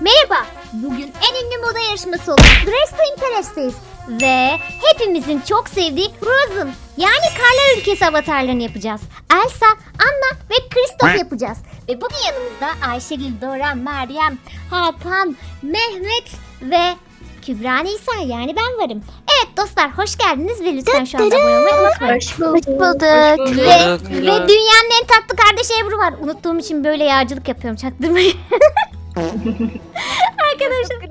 Merhaba, bugün en ünlü moda yarışması olan Dress to Impress'teyiz. Ve hepimizin çok sevdiği Frozen yani Karlar Ülkesi avatarlarını yapacağız. Elsa, Anna ve Kristoff yapacağız. Ve bugün yanımızda Ayşegül, Dora, Meryem, Hakan, Mehmet ve Kübra Nisa yani ben varım. Evet dostlar hoş geldiniz ve lütfen şu anda abone olmayı unutmayın. Hoş bulduk. bulduk. Hoş Ve, bulduk. ve dünyanın en tatlı kardeşi Ebru var. Unuttuğum için böyle yağcılık yapıyorum çaktırmayın. Arkadaşlar.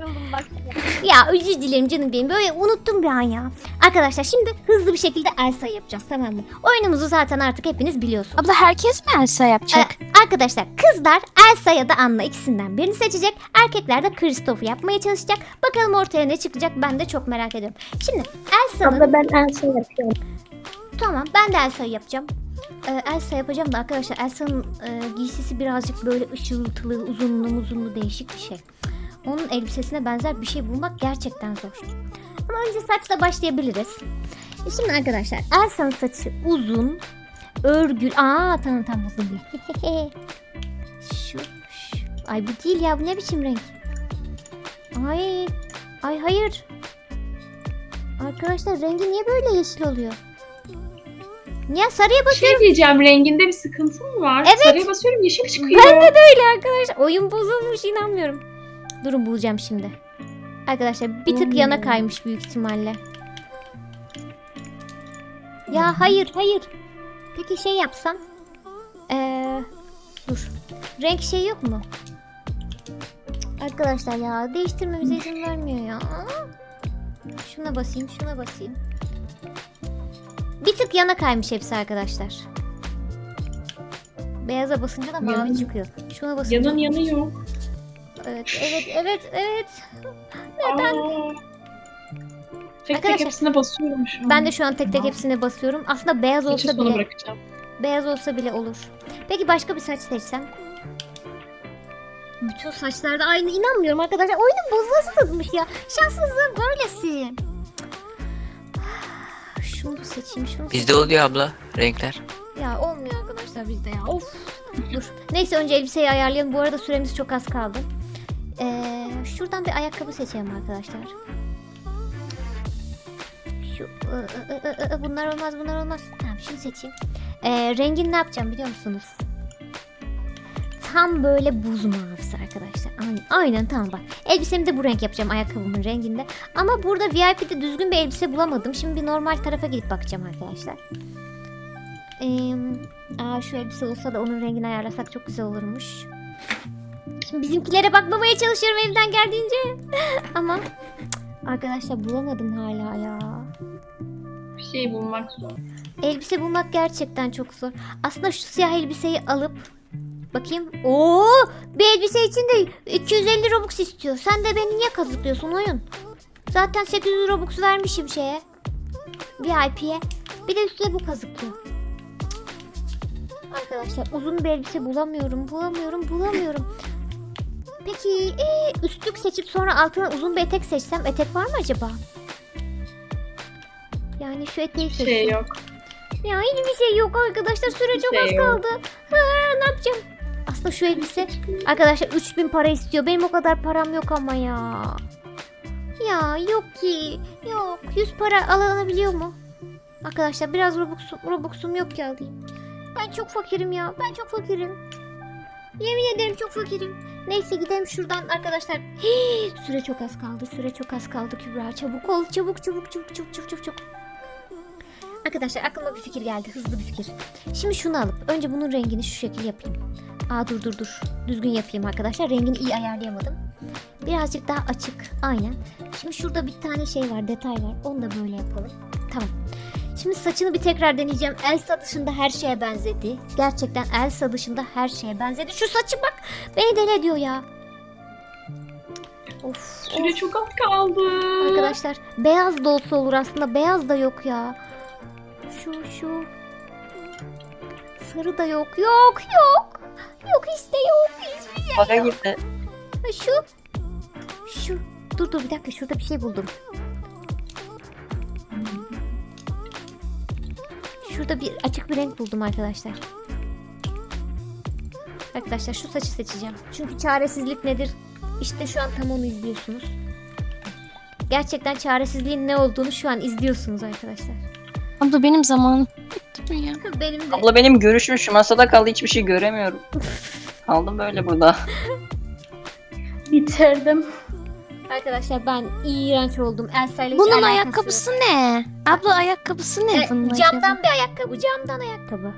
Ya özür dilerim canım benim. Böyle unuttum bir an ya. Arkadaşlar şimdi hızlı bir şekilde Elsa yapacağız tamam mı? Oyunumuzu zaten artık hepiniz biliyorsunuz. Abla herkes mi Elsa yapacak? Ee, arkadaşlar kızlar Elsa ya da Anna ikisinden birini seçecek. Erkekler de Kristoff'u yapmaya çalışacak. Bakalım ortaya ne çıkacak ben de çok merak ediyorum. Şimdi Elsa'nın... Abla ben Elsa yapıyorum. Tamam ben de Elsa'yı yapacağım. Ee, Elsa yapacağım da arkadaşlar Elsa'nın e, giysisi birazcık böyle ışıltılı, uzunlu, uzunlu değişik bir şey. Onun elbisesine benzer bir şey bulmak gerçekten zor. Ama önce saçla başlayabiliriz. E Şimdi arkadaşlar Elsa'nın saçı uzun, örgül. Aa tamam tamam buldum. şu, şu. Ay bu değil ya bu ne biçim renk? Ay, ay hayır. Arkadaşlar rengi niye böyle yeşil oluyor? Niye sarıya Bir basıyorum? şey diyeceğim renginde bir sıkıntı mı var? Evet. Sarıya basıyorum yeşil çıkıyor. Ben de öyle arkadaşlar. Oyun bozulmuş inanmıyorum. Durun bulacağım şimdi. Arkadaşlar bir tık Hmm. yana kaymış büyük ihtimalle. Ya hayır hayır. Peki şey yapsam. Ee, dur. Renk şey yok mu? Arkadaşlar ya değiştirmemize izin vermiyor ya. Şuna basayım şuna basayım. Bir tık yana kaymış hepsi arkadaşlar. Beyaza basınca da mavi çıkıyor. Şuna basınca. Yanın yanı yok. Evet, evet, evet, evet. Neden? Tek Arkadaşlar, tek hepsine basıyorum şu an. Ben de şu an tek tek hepsine basıyorum. Aslında beyaz Saçı olsa bile, bırakacağım. beyaz olsa bile olur. Peki başka bir saç seçsem? Bütün saçlarda aynı inanmıyorum arkadaşlar. Oyunun bozulmasızmış ya. Şanssızlığın böylesi. Şunu seçeyim, şunu Bizde oluyor abla renkler. Ya olmuyor arkadaşlar bizde ya. Of. Dur. Neyse önce elbiseyi ayarlayalım. Bu arada süremiz çok az kaldı. Ee, şuradan bir ayakkabı seçelim arkadaşlar. Şu ı, ı, ı, ı, ı, bunlar olmaz bunlar olmaz. Tamam şunu seçeyim. Ee, rengini ne yapacağım biliyor musunuz? Tam böyle buz mavisi arkadaşlar. Aynen, aynen tamam bak. Elbisemi de bu renk yapacağım ayakkabımın renginde. Ama burada VIP'de düzgün bir elbise bulamadım. Şimdi bir normal tarafa gidip bakacağım arkadaşlar. Ee, aa, şu elbise olsa da onun rengini ayarlasak çok güzel olurmuş. Şimdi bizimkilere bakmamaya çalışıyorum elimden geldiğince. Ama arkadaşlar bulamadım hala ya. Bir şey bulmak zor. Elbise bulmak gerçekten çok zor. Aslında şu siyah elbiseyi alıp bakayım. Oo, bir elbise için de 250 Robux istiyor. Sen de beni niye kazıklıyorsun oyun? Zaten 800 Robux vermişim şeye. VIP'ye. Bir de üstüne bu kazıklıyor. Arkadaşlar uzun bir elbise bulamıyorum, bulamıyorum, bulamıyorum. Peki ee, üstlük seçip sonra altına uzun bir etek seçsem etek var mı acaba? Yani şu eteği Bir seçsem. şey yok. Ya hiçbir şey yok arkadaşlar. Süre çok şey az yok. kaldı. Ha, ne yapacağım? Aslında şu elbise arkadaşlar 3000 para istiyor. Benim o kadar param yok ama ya. Ya yok ki. Yok. 100 para alınabiliyor mu? Arkadaşlar biraz Robux'um, Robux'um yok ki alayım. Ben çok fakirim ya. Ben çok fakirim. Yemin ederim çok fakirim. Neyse gidelim şuradan arkadaşlar. Hii, süre çok az kaldı. Süre çok az kaldı Kübra. Çabuk ol. Çabuk çabuk çabuk çabuk çabuk çabuk. çabuk. Arkadaşlar aklıma bir fikir geldi. Hızlı bir fikir. Şimdi şunu alıp önce bunun rengini şu şekil yapayım. Aa dur dur dur. Düzgün yapayım arkadaşlar. Rengini iyi ayarlayamadım. Birazcık daha açık. Aynen. Şimdi şurada bir tane şey var. Detay var. Onu da böyle yapalım. Tamam. Şimdi saçını bir tekrar deneyeceğim. Elsa dışında her şeye benzedi. Gerçekten Elsa dışında her şeye benzedi. Şu saçı bak. Beni deli ediyor ya. Of. Süre çok az kaldı. Arkadaşlar beyaz da olsa olur aslında. Beyaz da yok ya. Şu şu. Sarı da yok. Yok yok. Yok işte yok. Hiçbir şey yok. gitti. Şu. Şu. Dur dur bir dakika şurada bir şey buldum. Şurada bir açık bir renk buldum arkadaşlar. Arkadaşlar şu saçı seçeceğim. Çünkü çaresizlik nedir İşte şu an tam onu izliyorsunuz. Gerçekten çaresizliğin ne olduğunu şu an izliyorsunuz arkadaşlar. Abla benim zamanım bitti mi ya? Benim de. Abla benim görüşüm şu masada kaldı hiçbir şey göremiyorum. Kaldım böyle burada. Bitirdim. Arkadaşlar ben iğrenç oldum. Elsa ile hiç Bunun alakası ayakkabısı ne? Abla ayakkabısı ne yok. bunun E, acaba? camdan bir ayakkabı, camdan ayakkabı.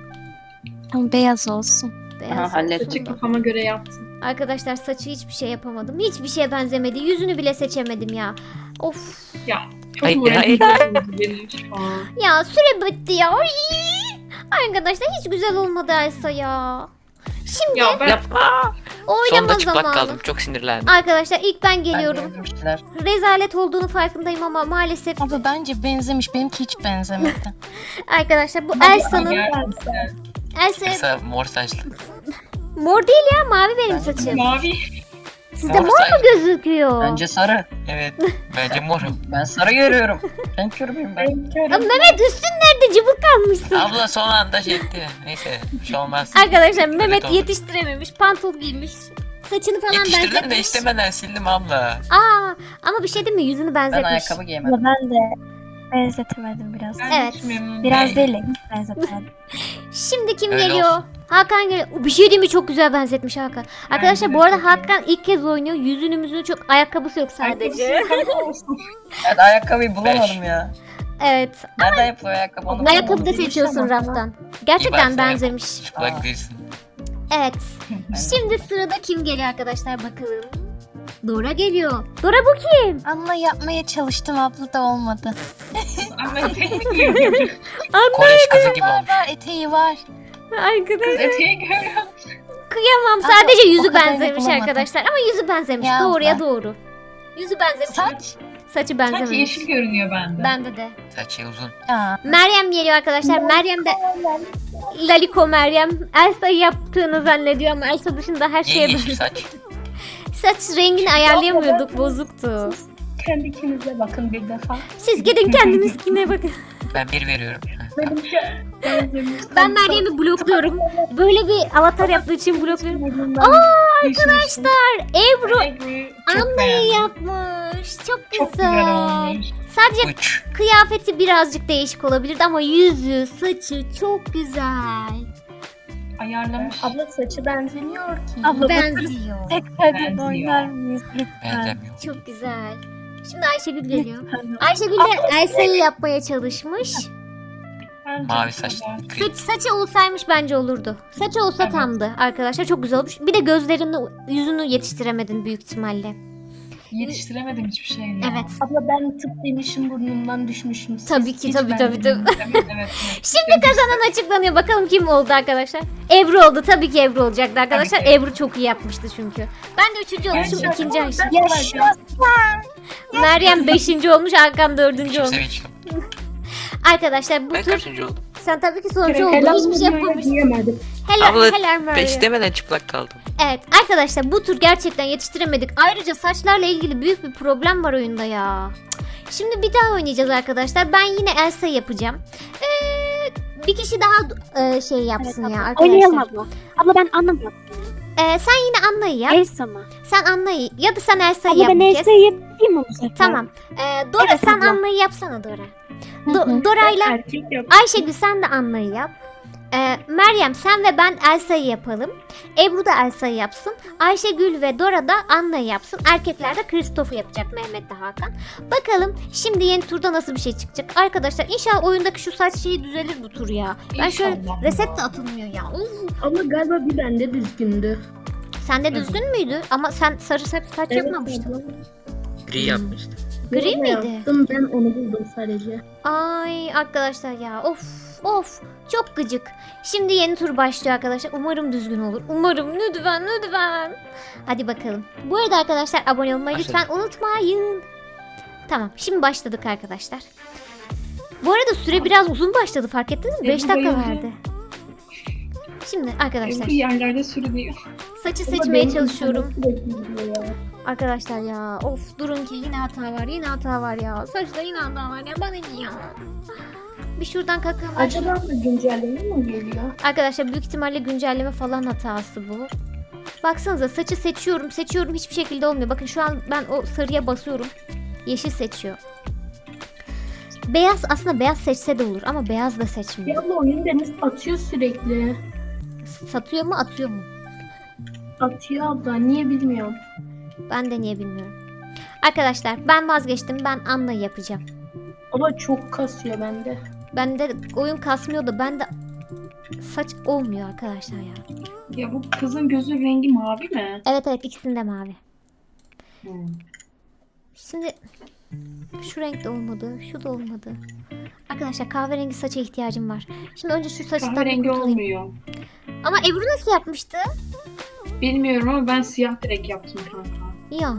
Ama beyaz olsun. Beyaz Aha, olsun. hallet. Saçı kafama göre yaptım. Arkadaşlar saçı hiçbir şey yapamadım. Hiçbir şeye benzemedi. Yüzünü bile seçemedim ya. Of. Çok hayır. benim şu an. Ya süre bitti ya. Ay. Arkadaşlar hiç güzel olmadı Elsa ya. Şimdi Ya ben Yapma. oynama Sonunda çıplak zamanı. kaldım. Çok sinirlendim. Arkadaşlar ilk ben geliyorum. şeyler. Rezalet olduğunu farkındayım ama maalesef Abla bence benzemiş. Benimki hiç benzemedi. arkadaşlar bu Elsa'nın Elsa Kısa mor saçlı. mor değil ya mavi benim saçım. Mavi. Sizde Mor mor mu gözüküyor? Bence sarı. Evet. Bence morum. Ben sarı görüyorum. Renk körü müyüm ben? Aa, Mehmet üstün nerede cıbık kalmışsın. Abla son anda şey etti. Neyse. Bir şey olmaz. Arkadaşlar Mehmet oldu. yetiştirememiş pantol giymiş. Saçını falan Yetiştirdim de benzetmiş. istemeden sildim abla. Aa ama bir şey değil mi yüzünü Ben benzetmiş. ayakkabı giyemedim. ben de benzetemedim biraz. Ben Evet. hiç memnun Biraz Ne? değil, hiç benzetemedim. Şimdi kim Öyle geliyor? olsun. Hakan geliyor. Bir şey değil mi çok güzel benzetmiş Hakan. Arkadaşlar de bu arada çok iyi. Hakan ilk kez oynuyor. Yüzünü müzünü çok ayakkabısı yok sadece. Evet ayakkabıyı bulamadım ya. evet. Nereden yapılıyor ayakkabı onu Ayakkabı da bulamadım. seçiyorsun raftan. Gerçekten bak, benzemiş. Çıplak değilsin. Evet. Şimdi sırada kim geliyor arkadaşlar bakalım. Dora geliyor. Dora bu kim? Abla yapmaya çalıştım abla da olmadı. Ama etek mi giyiyor? Kolej kızı gibi Var olmuş. var eteği var. Arkadaşlar Eteği görüyorum. kıyamam. Ama Sadece o yüzü kadarını benzemiş bulamadım. arkadaşlar. Ama yüzü benzemiş. Ya Doğruya abla. doğru. Yüzü benzemiş. Saç. Saçı Sanki benzememiş. yeşil görünüyor bende. Bende de. Saçı uzun. Aa. Meryem geliyor arkadaşlar. Meryem de Laliko Meryem. Elsa'yı yaptığını zannediyor ama Elsa dışında her Niye şeye yeşil saç? Saç rengini ayarlayamıyorduk. Bozuktu. Kendi ikinize bakın bir defa. Siz gidin kendiniz bakın. Ben bir veriyorum. Benzemiş. Ben Meryem'i blokluyorum. Böyle bir avatar yaptığı için blokluyorum. Aa Arkadaşlar Ebru beğendim. yapmış. Çok Çok güzel. güzel olmuş. Sadece Uç. kıyafeti birazcık değişik olabilirdi ama yüzü, saçı çok güzel. Ayarlamış. Abla saçı benzemiyor ki. Abla Benziyor. Tekrar Benziyor. oynar mıyız lütfen? Benzemiyor. Çok güzel. Şimdi Ayşegül geliyor. Ayşegül de Elsa'yı yapmaya çalışmış. Bence Mavi saçlı. güzel. Saç, saçı olsaymış bence olurdu. Saçı olsa Evet. tamdı arkadaşlar. Çok güzel olmuş. Bir de gözlerini, yüzünü yetiştiremedin büyük ihtimalle. Yetiştiremedim hiçbir şeyle. Evet. Abla ben tıp demişim burnumdan düşmüşüm. Siz Tabii ki hiç tabii tabii tabii. Evet evet. evet. Şimdi kazanan açıklanıyor. Bakalım kim oldu arkadaşlar. Ebru oldu. Tabii ki Ebru olacaktı arkadaşlar. Tabii ki. Ebru çok iyi yapmıştı çünkü. Ben de üçüncü olmuşum. Ben- ikinci Ayşe. Meryem beşinci olmuş. Hakan dördüncü Kimse olmuş. çıkım. Arkadaşlar bu Ben tur kaçıncı oldum? sen tabii ki sonuncu oldun. Hiçbir şey yapmamışsın. Diyemedim. Helal, Abla helal Meryem. Beşlemeden çıplak kaldım. Evet arkadaşlar bu tur gerçekten yetiştiremedik. Ayrıca saçlarla ilgili büyük bir problem var oyunda ya. Şimdi bir daha oynayacağız arkadaşlar. Ben yine Elsa yapacağım. Ee, bir kişi daha e, şey yapsın ya arkadaşlar. Oynayalım abla. Abla ben anlamadım. Ee, sen yine Anna'yı yap. Elsa mı? Sen Anna'yı ya da sen Elsa'yı yap. ben. Elsa'yı yapayım mı bu sefer? Tamam. Ee, Dora Evet, sen. Anna'yı yapsana Dora. Do-. Dora'yla. Ayşegül sen de Anna'yı yap. Ee, Meryem sen ve ben Elsa'yı yapalım. Ebru da Elsa'yı yapsın. Ayşegül ve Dora da Anna'yı yapsın. Erkekler de Kristof'u yapacak. Mehmet de Hakan. Bakalım şimdi yeni turda nasıl bir şey çıkacak. Arkadaşlar inşallah oyundaki şu saç şeyi düzelir bu tur ya. Ben şöyle İnşallah. reset de atılmıyor ya. Uf. Abla galiba bir bende düzgündü. Sende düzgün müydü? Ama sen sarı saç, saç yapmamıştın. Gri yapmıştı. Gri miydi? Yaptım ben onu buldum sadece. Ay arkadaşlar ya of of çok gıcık. Şimdi yeni tur başlıyor arkadaşlar. Umarım düzgün olur. Umarım lütfen lütfen. Hadi bakalım. Bu arada arkadaşlar abone olmayı Başladık. lütfen unutmayın. Tamam şimdi başladık arkadaşlar. Bu arada süre biraz uzun başladı fark ettiniz mi? 5 Ebru dakika verdi. Şimdi arkadaşlar Ebru yerlerde sürünüyor. saçı seçmeye çalışıyorum. Arkadaşlar ya of durun ki yine hata var yine hata var ya. Saçta yine hata var ya bana ne ya. Bir şuradan kakam. Acaba mı güncelleme mi geliyor? Arkadaşlar büyük ihtimalle güncelleme falan hatası bu. Baksanıza saçı seçiyorum seçiyorum hiçbir şekilde olmuyor. Bakın şu an ben o sarıya basıyorum. Yeşil seçiyor. Beyaz aslında beyaz seçse de olur ama beyaz da seçmiyor. abla oyun deniz atıyor sürekli. Satıyor mu atıyor mu? Atıyor abla niye bilmiyorum. Ben de niye bilmiyorum. Arkadaşlar ben vazgeçtim. Ben Anna'yı yapacağım. Abla çok kasıyor bende. Bende oyun kasmıyor da bende saç olmuyor arkadaşlar ya. Ya bu kızın gözü rengi mavi mi? Evet evet ikisinde mavi. Hmm. Şimdi şu renk de olmadı, şu da olmadı. Arkadaşlar kahverengi saça ihtiyacım var. Şimdi önce şu saçtan Kahverengi olmuyor. Ama Ebru nasıl yapmıştı? Bilmiyorum ama ben siyah direkt yaptım kanka. Ya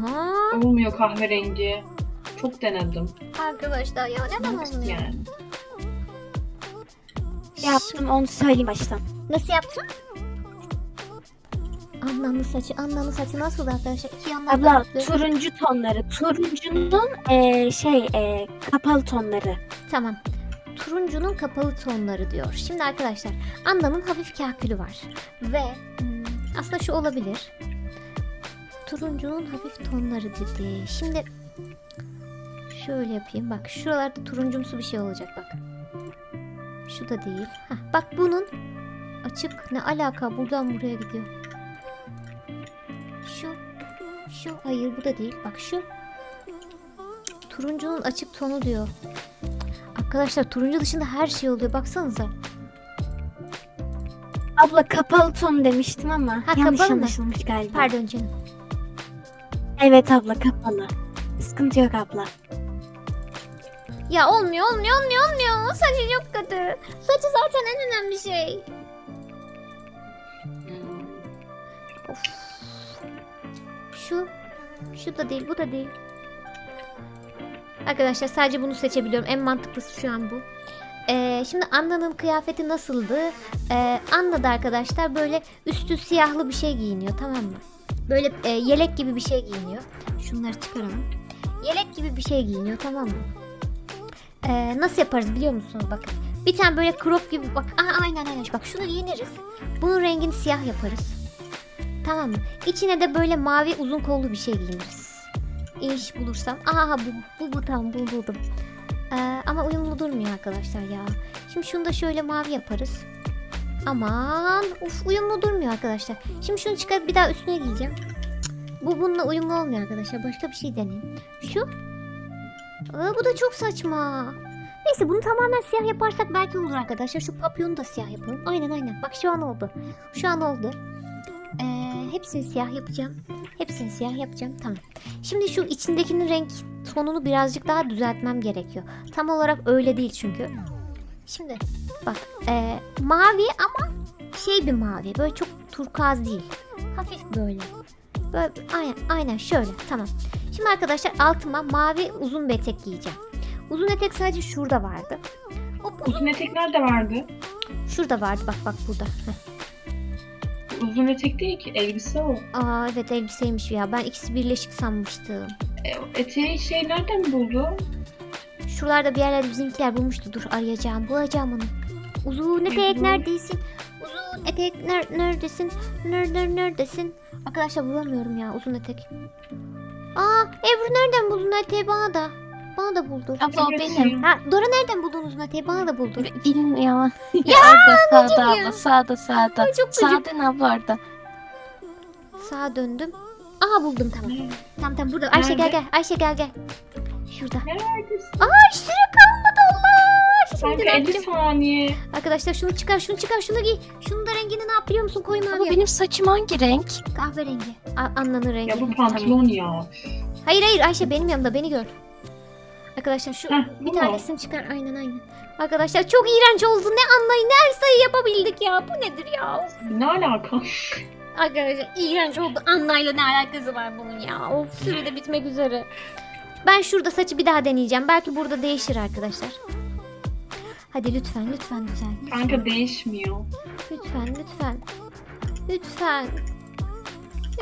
Olmuyor kahverengi. Çok denedim. arkadaşlar ya neden olmuyor? yani? Yaptım onu söyleyeyim baştan. Nasıl yaptın? Anna'nın saçı, Anna'nın saçı nasıl arkadaşlar? İki yandan Abla turuncu tonları. Turuncunun eee, şey eee, kapalı tonları. Tamam. Turuncunun kapalı tonları diyor. Şimdi arkadaşlar Anna'nın hafif kahkülü var. Ve hmm, aslında şu olabilir. Turuncunun hafif tonları dedi. Şimdi şöyle yapayım. Bak şuralarda turuncumsu bir şey olacak bak. Şu da değil. Hah, bak bunun açık ne alaka buradan buraya gidiyor. Şu şu hayır bu da değil. Bak şu turuncunun açık tonu diyor. Arkadaşlar turuncu dışında her şey oluyor. Baksanıza. Abla kapalı ton demiştim ama Ha, yanlış kapalı mı? anlaşılmış galiba. Pardon canım. Evet abla kapalı. Sıkıntı yok abla. Ya olmuyor olmuyor olmuyor olmuyor. Kötü. Saçı zaten en önemli şey. Of. Şu. Şu da değil bu da değil. Arkadaşlar sadece bunu seçebiliyorum. En mantıklısı şu an bu. Ee, şimdi Anna'nın kıyafeti nasıldı? Ee, Anna da arkadaşlar böyle üstü siyahlı bir şey giyiniyor tamam mı? Böyle e, yelek gibi bir şey giyiniyor. Şunları çıkaralım. Yelek gibi bir şey giyiniyor tamam mı? Ee, nasıl yaparız biliyor musunuz bakın. Bir tane böyle crop gibi bak. Aa, aynen aynen. Bak şunu giyiniriz. Bunun rengini siyah yaparız. Tamam mı? İçine de böyle mavi uzun kollu bir şey giyiniriz. İş bulursam. Aha bu bu, bu tamam bu buldum. Ee, ama uyumlu durmuyor arkadaşlar ya. Şimdi şunu da şöyle mavi yaparız. Aman uf uyumlu durmuyor arkadaşlar. Şimdi şunu çıkarıp bir daha üstüne giyeceğim. Bu bununla uyumlu olmuyor arkadaşlar. Başka bir şey deneyeyim. Şu. Aa, bu da çok saçma. Neyse bunu tamamen siyah yaparsak belki olur arkadaşlar. Şu papyonu da siyah yapalım. Aynen aynen. Bak şu an oldu. Şu an oldu. Ee, hepsini siyah yapacağım. Hepsini siyah yapacağım. Tamam. Şimdi şu içindekinin renk tonunu birazcık daha düzeltmem gerekiyor. Tam olarak öyle değil çünkü. Şimdi bak ee, mavi ama şey bir mavi. Böyle çok turkuaz değil. Hafif böyle. Böyle aynen, aynen şöyle. Tamam. Şimdi arkadaşlar altıma mavi uzun bir etek giyeceğim. Uzun etek sadece şurada vardı. Uzun, Uzun etekler de vardı. şurada vardı bak bak burada. Uzun etek değil ki elbise o. Aa evet elbiseymiş ya. Ben ikisi birleşik sanmıştım. E, eteği şey nereden buldu? Şuralarda bir yerlerde bizimkiler bulmuştu. Dur arayacağım. Bulacağım onu. Uzun etek neredesin? Uzun etek ner- neredesin? Nerede neredesin? Arkadaşlar bulamıyorum ya uzun etek. Aa Ebru nereden buldun eteği bana da? Bana da buldur. Abla o benim. Ha Dora nereden buldun uzun eteği? Bana da buldur. Bilmiyorum. Ya orada sağda ya. abla sağda sağda. Ay, çok gıcık. Sağda abla orada. Sağa döndüm. Aha buldum tamam. Tamam tamam burada. Ayşe gel Nerede? gel. Ayşe gel gel. Şurada. Neredesin? Ay süre kalmadı Allah. Şimdi Sanki ne 50 yapacağım? saniye. Arkadaşlar şunu çıkar şunu çıkar şunu giy. Şunun da rengini ne yap biliyor musun? Koyu mavi Abla yap. benim saçım hangi renk? Kahverengi. A- Anna'nın rengi. Ya bu Tamam. pantolon ya. Hayır hayır Ayşe benim yanımda beni gör. Arkadaşlar şu Heh, bir bu mu? tanesini çıkar aynen aynen. Arkadaşlar çok iğrenç oldu. Ne anlayın ne her sayı yapabildik ya. Bu nedir ya? Of. Ne alaka? Arkadaşlar iğrenç oldu. Anna'yla ne alakası var bunun ya? Of sürede bitmek üzere. Ben şurada saçı bir daha deneyeceğim. Belki burada değişir arkadaşlar. Hadi lütfen lütfen güzel. Kanka değişmiyor. Lütfen lütfen. Lütfen.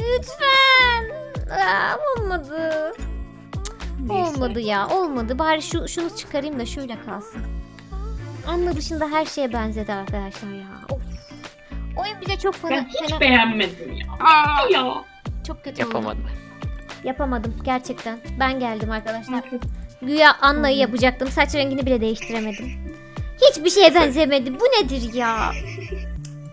Lütfen. Aa, olmadı. Neyse. Olmadı ya. Olmadı. Bari şu şunu çıkarayım da şöyle kalsın. Anla dışında her şeye benzedi arkadaşlar ya. Of. Oyun bize çok fena, Ben hiç fena- beğenmedim ya. Ya. çok kötü oldu. Yapamadım. Yapamadım gerçekten. Ben geldim arkadaşlar. Güya Anna'yı yapacaktım. Saç rengini bile değiştiremedim. Hiçbir şeye benzemedi. Bu nedir ya?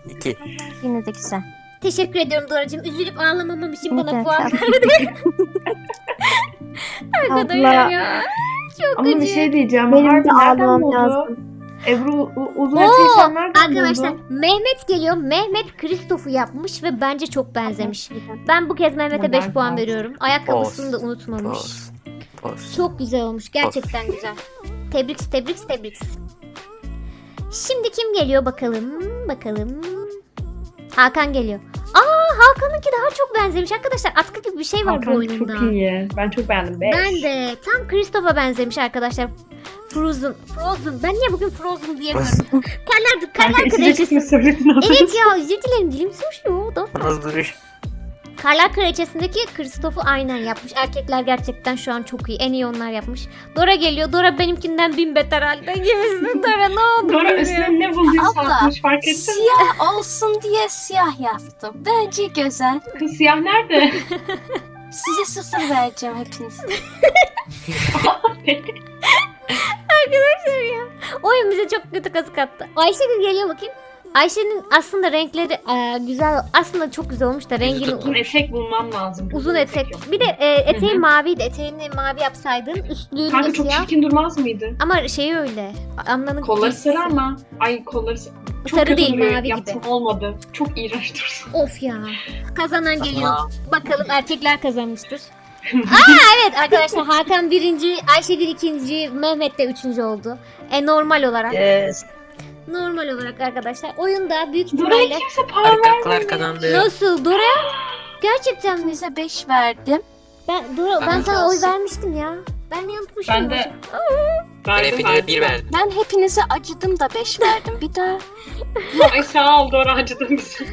İki. Yine de güzel. Teşekkür ediyorum Doracığım. Üzülüp ağlamamam için bana puan tabii. Abla. ya. Çok Ama bir gıcık. şey diyeceğim. Benim Harbi de nereden ağlamam buldu? lazım. Ebru u- uzun Oo, nereden Arkadaşlar buldun? Mehmet geliyor. Mehmet Kristof'u yapmış ve bence çok benzemiş. Ben bu kez Mehmet'e 5 Ben puan veriyorum. Ayakkabısını da unutmamış. Çok güzel olmuş. Gerçekten güzel. Tebrik, tebrik, tebrik. Şimdi kim geliyor bakalım? Bakalım. Hakan geliyor. Aa Hakan'ınki daha çok benzemiş. Arkadaşlar atkı gibi bir şey var bu Hakan oyunda. çok iyi. Ben çok beğendim. Beş. Ben de tam Christoph'a benzemiş arkadaşlar. Frozen. Frozen. Ben niye bugün Frozen diyemiyorum? karlar, Kanka karlar ismi kraliçesi. söyledin Evet ya özür dilerim dilim sürüşüyor. Dostlar. Karlar Kraliçesi'ndeki Kristoff'u aynen yapmış. Erkekler gerçekten şu an çok iyi. En iyi onlar yapmış. Dora geliyor. Dora benimkinden bin beter halde. Yemin Dora ne oldu? Dora üstüne ne bulduysa Abla, atmış fark ettin mi? Siyah olsun diye siyah yaptım. Bence güzel. Kız siyah nerede? Size sıfır vereceğim hepiniz. Arkadaşlar ya. Oyun bize çok kötü kazık attı. Ayşegül geliyor bakayım. Ayşe'nin aslında renkleri e, güzel. Aslında çok güzel olmuş da rengini uzun etek bulmam lazım. uzun etek. yok. Bir de e, eteği Hı hı. maviydi. Eteğini mavi yapsaydın üstlüğünü Kanka çok siyah. çirkin durmaz mıydı? Ama şeyi öyle. Anlanın Kolları giysisi. sarı ama. Ay kolları sarı. Çok Sarı kötü değil, duruyor. mavi Yaptım gibi. olmadı. Çok iğrenç durdu. Of ya. Kazanan geliyor. Bakalım erkekler kazanmıştır. Aa evet arkadaşlar Hakan birinci, Ayşegül ikinci, Mehmet de üçüncü oldu. E normal olarak. Yes. Normal olarak arkadaşlar. Oyunda büyük Dora'ya ihtimalle kimse para vermedi. kazandı. nasıl Dora? Gerçekten mi? Hepinize 5 verdim. Ben Dora ben Ben sana oy vermiştim ya. Ben yanıltmışım. Ben de-. Ben Verdim, hepinize bir verdim. Ben hepinize acıdım da 5 verdim. Bir daha Ay sağ ol Dora acıdın bize.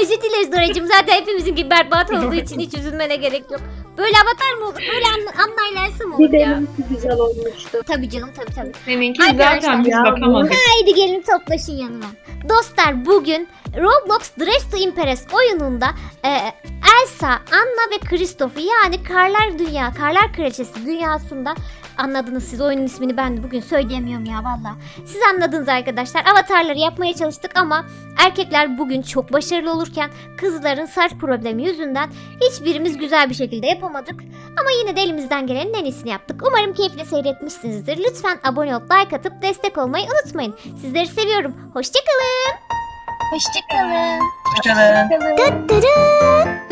Özür dileriz Doracığım. Zaten hepimizin gibi berbat olduğu için hiç üzülmene gerek yok. Böyle avatar mı olur? Böyle an anlaylarsa mı olur Bir ya? benimki güzel olmuştu. Tabii canım tabii tabii. Seninki Arkadaşlar zaten biz ya, bakamadık. Haydi gelin toplaşın yanıma. Dostlar bugün Roblox Dress to Impress oyununda e, Elsa, Anna ve Kristoff'u yani Karlar Dünya, Karlar Kraliçesi dünyasında anladınız siz oyunun ismini ben de bugün söyleyemiyorum ya valla. Siz anladınız arkadaşlar. Avatarları yapmaya çalıştık ama erkekler bugün çok başarılı olurken kızların saç problemi yüzünden hiçbirimiz güzel bir şekilde yapamadık. Ama yine de elimizden gelenin en iyisini yaptık. Umarım keyifle seyretmişsinizdir. Lütfen abone olup like atıp destek olmayı unutmayın. Sizleri seviyorum. Hoşçakalın. hoşçakalın. Hoşçakalın. Dırıt.